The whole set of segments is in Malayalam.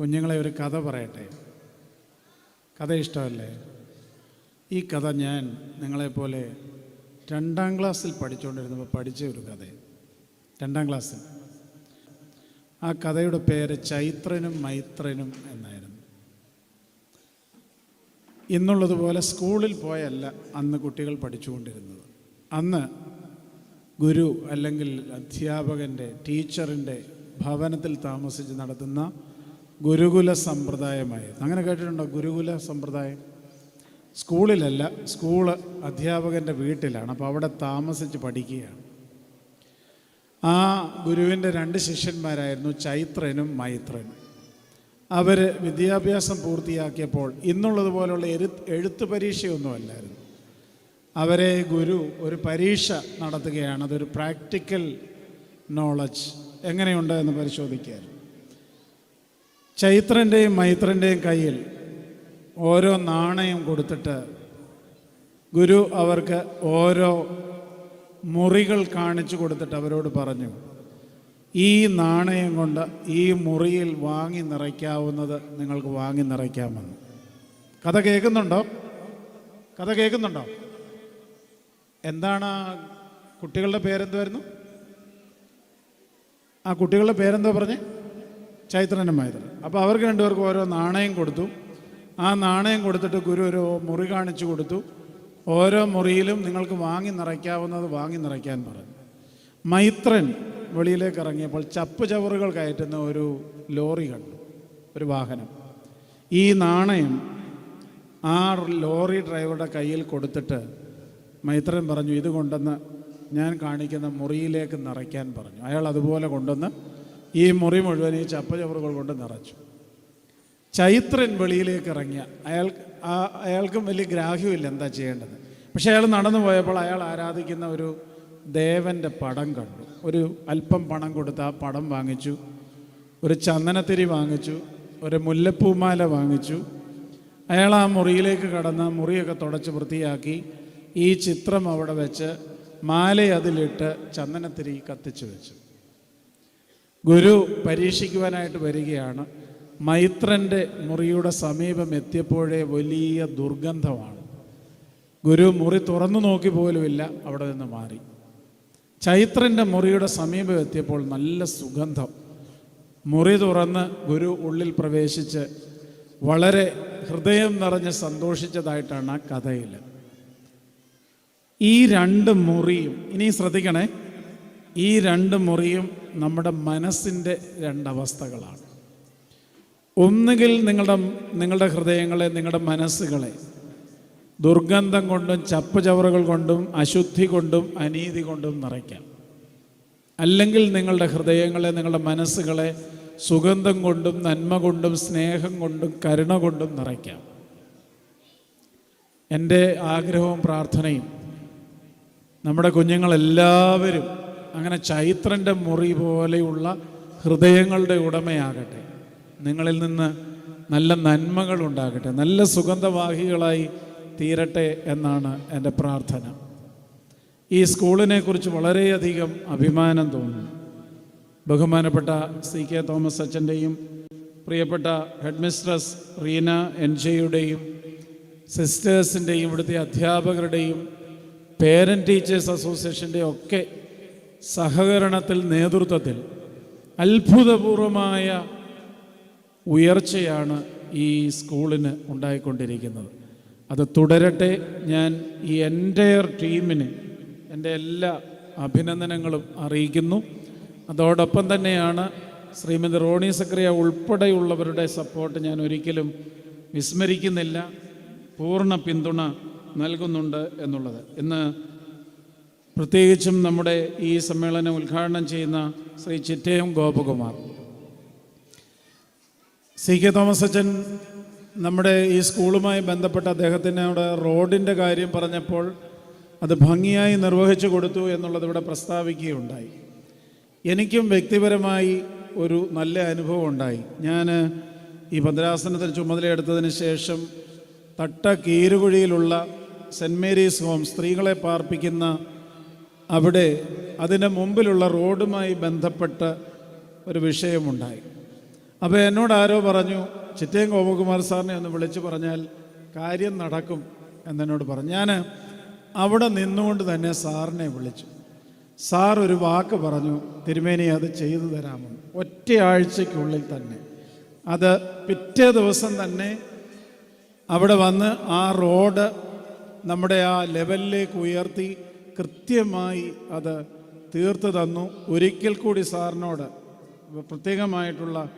കുഞ്ഞുങ്ങളെ ഒരു കഥ പറയട്ടെ? കഥ ഇഷ്ടമല്ലേ? ഈ കഥ ഞാൻ നിങ്ങളെപ്പോലെ രണ്ടാം ക്ലാസ്സിൽ പഠിച്ചുകൊണ്ടിരുന്നപ്പോൾ പഠിച്ച ഒരു കഥ. രണ്ടാം ക്ലാസ്സിൽ. ആ കഥയുടെ പേര് ചൈത്രനും മൈത്രനും എന്നായിരുന്നു. ഇന്നുള്ളതുപോലെ സ്കൂളിൽ പോയല്ല അന്ന് കുട്ടികൾ പഠിച്ചുകൊണ്ടിരുന്നത്. അന്ന് ഗുരു അല്ലെങ്കിൽ അധ്യാപകന്റെ ടീച്ചറിന്റെ ഭവനത്തിൽ താമസിച്ച് നടത്തുന്ന ഗുരുകുല സമ്പ്രദായമായി അങ്ങനെ കേട്ടിട്ടുണ്ടോ? ഗുരുകുല സമ്പ്രദായം? സ്കൂളിലല്ല സ്കൂൾ അധ്യാപകന്റെ വീട്ടിലാണ്. അപ്പോൾ അവിടെ താമസിച്ച് പഠിക്കുകയാണ്. ആ ഗുരുവിന്റെ രണ്ട് ശിഷ്യന്മാരായിരുന്നു ചൈത്രനും മൈത്രനും. അവർ വിദ്യാഭ്യാസം പൂർത്തിയാക്കിയപ്പോൾ ഇന്നുള്ളതുപോലുള്ള എരു എഴുത്ത് പരീക്ഷയൊന്നുമല്ലായിരുന്നു. അവരെ ഗുരു ഒരു പരീക്ഷ നടത്തുകയാണ്. അതൊരു പ്രാക്ടിക്കൽ നോളജ് എങ്ങനെയുണ്ട് എന്ന് പരിശോധിക്കുകയായിരുന്നു. ചൈത്രന്റെയും മൈത്രന്റെയും കയ്യിൽ ഓരോ നാണയം കൊടുത്തിട്ട് ഗുരു അവർക്ക് ഓരോ മുറികൾ കാണിച്ചു കൊടുത്തിട്ട് അവരോട് പറഞ്ഞു ഈ നാണയം കൊണ്ട് ഈ മുറിയിൽ വാങ്ങി നിറയ്ക്കാവുന്നത് നിങ്ങൾക്ക് വാങ്ങി നിറയ്ക്കാമെന്ന്. കഥ കേൾക്കുന്നുണ്ടോ? കഥ കേൾക്കുന്നുണ്ടോ? എന്താണ് കുട്ടികളുടെ പേരെന്തുവായിരുന്നു ആ കുട്ടികളുടെ പേരെന്തോ പറഞ്ഞേ? ചൈത്രനും മൈത്രൻ അപ്പോൾ അവർക്ക് രണ്ടുപേർക്കും ഓരോ നാണയം കൊടുത്തു. ആ നാണയം കൊടുത്തിട്ട് ഗുരു ഒരു മുറി കാണിച്ചു കൊടുത്തു. ഓരോ മുറിയിലും നിങ്ങൾക്ക് വാങ്ങി നിറയ്ക്കാവുന്നത് വാങ്ങി നിറയ്ക്കാൻ പറഞ്ഞു. മൈത്രൻ വെളിയിലേക്ക് ഇറങ്ങിയപ്പോൾ ചപ്പ് ചവറുകൾ കയറ്റുന്ന ഒരു ലോറി കണ്ടു. ഒരു വാഹനം. ഈ നാണയം ആ ലോറി ഡ്രൈവറുടെ കയ്യിൽ കൊടുത്തിട്ട് മൈത്രൻ പറഞ്ഞു ഇത് കൊണ്ടുവന്ന് ഞാൻ കാണിക്കുന്ന മുറിയിലേക്ക് നിറയ്ക്കാൻ പറഞ്ഞു. അയാൾ അതുപോലെ കൊണ്ടുവന്ന് ഈ മുറി മുഴുവൻ ഈ ചപ്പചവറുകൾ കൊണ്ട് നിറച്ചു. ചൈത്രൻ വെളിയിലേക്ക് ഇറങ്ങിയ. അയാൾ ആ അയാൾക്കും വലിയ ഗ്രാഹ്യമില്ല എന്താ ചെയ്യേണ്ടത്. പക്ഷെ അയാൾ നടന്നു പോയപ്പോൾ അയാൾ ആരാധിക്കുന്ന ഒരു ദേവന്റെ പടം കണ്ടു. ഒരു അല്പം പണം കൊടുത്ത് ആ പടം വാങ്ങിച്ചു. ഒരു ചന്ദനത്തിരി വാങ്ങിച്ചു. ഒരു മുല്ലപ്പൂമാല വാങ്ങിച്ചു. അയാൾ ആ മുറിയിലേക്ക് കടന്ന് മുറിയൊക്കെ തുടച്ച് വൃത്തിയാക്കി. ഈ ചിത്രം അവിടെ വെച്ച് മാല അതിലിട്ട് ചന്ദനത്തിരി കത്തിച്ചു വെച്ചു. ഗുരു പരീക്ഷിക്കുവാനായിട്ട് വരികയാണ്. മൈത്രന്റെ മുറിയുടെ സമീപം എത്തിയപ്പോഴേ വലിയ ദുർഗന്ധമാണ്. ഗുരു മുറി തുറന്നു നോക്കി പോലുമില്ല അവിടെ നിന്ന് മാറി. ചൈത്രന്റെ മുറിയുടെ സമീപം എത്തിയപ്പോൾ നല്ല സുഗന്ധം. മുറി തുറന്ന് ഗുരു ഉള്ളിൽ പ്രവേശിച്ച് വളരെ ഹൃദയം നിറഞ്ഞ് സന്തോഷിച്ചതായിട്ടാണ് ആ കഥയിൽ ഈ രണ്ട് മുറിയും ഇനി ശ്രദ്ധിക്കണേ. ഈ രണ്ട് മുറിയും നമ്മുടെ മനസ്സിന്റെ രണ്ടവസ്ഥകളാണ്. ഒന്നുകിൽ നിങ്ങളുടെ നിങ്ങളുടെ ഹൃദയങ്ങളെ നിങ്ങളുടെ മനസ്സുകളെ ദുർഗന്ധം കൊണ്ടും ചപ്പുചവറുകൾ കൊണ്ടും അശുദ്ധി കൊണ്ടും അനീതി കൊണ്ടും നിറയ്ക്കാം. അല്ലെങ്കിൽ നിങ്ങളുടെ ഹൃദയങ്ങളെ നിങ്ങളുടെ മനസ്സുകളെ സുഗന്ധം കൊണ്ടും നന്മ കൊണ്ടും സ്നേഹം കൊണ്ടും കരുണ കൊണ്ടും നിറയ്ക്കാം. എന്റെ ആഗ്രഹവും പ്രാർത്ഥനയും നമ്മുടെ കുഞ്ഞുങ്ങളെല്ലാവരും അങ്ങനെ ചൈത്രന്റെ മുറി പോലെയുള്ള ഹൃദയങ്ങളുടെ ഉടമയാകട്ടെ. നിങ്ങളിൽ നിന്ന് നല്ല നന്മകൾ ഉണ്ടാകട്ടെ. നല്ല സുഗന്ധവാഹികളായി തീരട്ടെ എന്നാണ് എന്റെ പ്രാർത്ഥന. ഈ സ്കൂളിനെക്കുറിച്ച് വളരെയധികം അഭിമാനം തോന്നുന്നു. ബഹുമാനപ്പെട്ട സി കെ തോമസ് അച്ഛന്റെയും പ്രിയപ്പെട്ട ഹെഡ് മിസ്ട്രസ് റീന എൻ ജെയുടെയും സിസ്റ്റേഴ്സിന്റെയും ഇവിടുത്തെ അധ്യാപകരുടെയും പേരന്റ് ടീച്ചേഴ്സ് അസോസിയേഷന്റെയും ഒക്കെ സഹകരണത്തിൽ നേതൃത്വത്തിൽ അത്ഭുതപൂർവമായ ഉയർച്ചയാണ് ഈ സ്കൂളിന് ഉണ്ടായിക്കൊണ്ടിരിക്കുന്നത്. അത് തുടരട്ടെ. ഞാൻ ഈ എന്റയർ ടീമിന് എന്റെ എല്ലാ അഭിനന്ദനങ്ങളും അറിയിക്കുന്നു. അതോടൊപ്പം തന്നെയാണ് ശ്രീമതി റോണി സക്രിയ ഉൾപ്പെടെയുള്ളവരുടെ സപ്പോർട്ട് ഞാൻ ഒരിക്കലും വിസ്മരിക്കുന്നില്ല. പൂർണ പിന്തുണ നൽകുന്നുണ്ട് എന്നുള്ളത്. ഇന്ന് പ്രത്യേകിച്ചും നമ്മുടെ ഈ സമ്മേളനം ഉദ്ഘാടനം ചെയ്യുന്ന Shri Chittayam Gopakumar. C K Thomas അച്ഛൻ നമ്മുടെ ഈ സ്കൂളുമായി ബന്ധപ്പെട്ട അദ്ദേഹത്തിനോട് റോഡിന്റെ കാര്യം പറഞ്ഞപ്പോൾ അത് ഭംഗിയായി നിർവഹിച്ചു കൊടുത്തു എന്നുള്ളത് ഇവിടെ പ്രസ്താവിക്കുകയുണ്ടായി. എനിക്കും വ്യക്തിപരമായി ഒരു നല്ല അനുഭവം ഉണ്ടായി. ഞാൻ ഈ ഭദ്രാസനത്തിൽ ചുമതലയെടുത്തതിന് ശേഷം തട്ട കീരുകുഴിയിലുള്ള സെന്റ് മേരീസ് ഹോം സ്ത്രീകളെ പാർപ്പിക്കുന്ന അവിടെ അതിന്റെ മുമ്പിലുള്ള റോഡുമായി ബന്ധപ്പെട്ട ഒരു വിഷയമുണ്ടായി. അപ്പോൾ എന്നോട് ആരോ പറഞ്ഞു ചിറ്റയം ഗോപകുമാർ സാറിനെ ഒന്ന് വിളിച്ചു പറഞ്ഞാൽ കാര്യം നടക്കും എന്നെന്നോട് പറഞ്ഞു. ഞാൻ അവിടെ നിന്നുകൊണ്ട് തന്നെ സാറിനെ വിളിച്ചു. സാർ ഒരു വാക്ക് പറഞ്ഞു തിരുമേനി അത് ചെയ്തു തരാമെന്ന് ഒറ്റയാഴ്ചയ്ക്കുള്ളിൽ തന്നെ. അത് പിറ്റേ ദിവസം തന്നെ അവിടെ വന്ന് ആ റോഡ് നമ്മുടെ ആ ലെവലിലേക്ക് ഉയർത്തി കൃത്യമായി അത് തീർത്തു തന്നു. ഒരിക്കൽ കൂടി സാറിനോട് പ്രത്യേകമായിട്ടുള്ള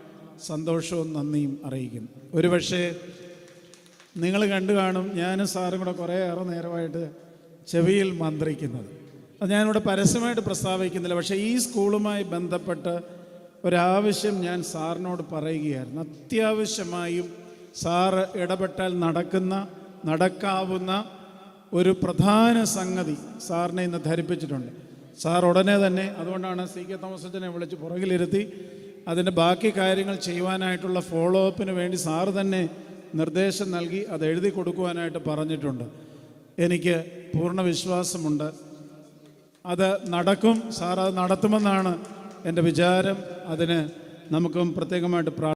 സന്തോഷവും നന്ദിയും അറിയിക്കുന്നു. ഒരുപക്ഷേ നിങ്ങൾ കണ്ടു കാണും ഞാനും സാറും കൂടെ കുറേയേറെ നേരമായിട്ട് ചെവിയിൽ മന്ത്രിക്കുന്നത്. അത് ഞാനിവിടെ പരസ്യമായിട്ട് പ്രസ്താവിക്കുന്നില്ല. പക്ഷേ ഈ സ്കൂളുമായി ബന്ധപ്പെട്ട് ഒരാവശ്യം ഞാൻ സാറിനോട് പറയുകയായിരുന്നു. അത്യാവശ്യമായും സാറ് ഇടപെട്ടാൽ നടക്കുന്ന നടക്കാവുന്ന ഒരു പ്രധാന സംഗതി സാറിനെ ഇന്ന് ധരിപ്പിച്ചിട്ടുണ്ട്. സാർ ഉടനെ തന്നെ അതുകൊണ്ടാണ് സി കെ തോമസ് അച്ഛനെ വിളിച്ച് പുറകിലിരുത്തി അതിന്റെ ബാക്കി കാര്യങ്ങൾ ചെയ്യുവാനായിട്ടുള്ള ഫോളോ അപ്പിന് വേണ്ടി സാറ് തന്നെ നിർദ്ദേശം നൽകി അത് എഴുതി കൊടുക്കുവാനായിട്ട് പറഞ്ഞിട്ടുണ്ട്. എനിക്ക് പൂർണ വിശ്വാസമുണ്ട്. അത് നടക്കും. സാർ അത് നടത്തുമെന്നാണ് എന്റെ വിചാരം. അതിന് നമുക്കും പ്രത്യേകമായിട്ട് പ്രാ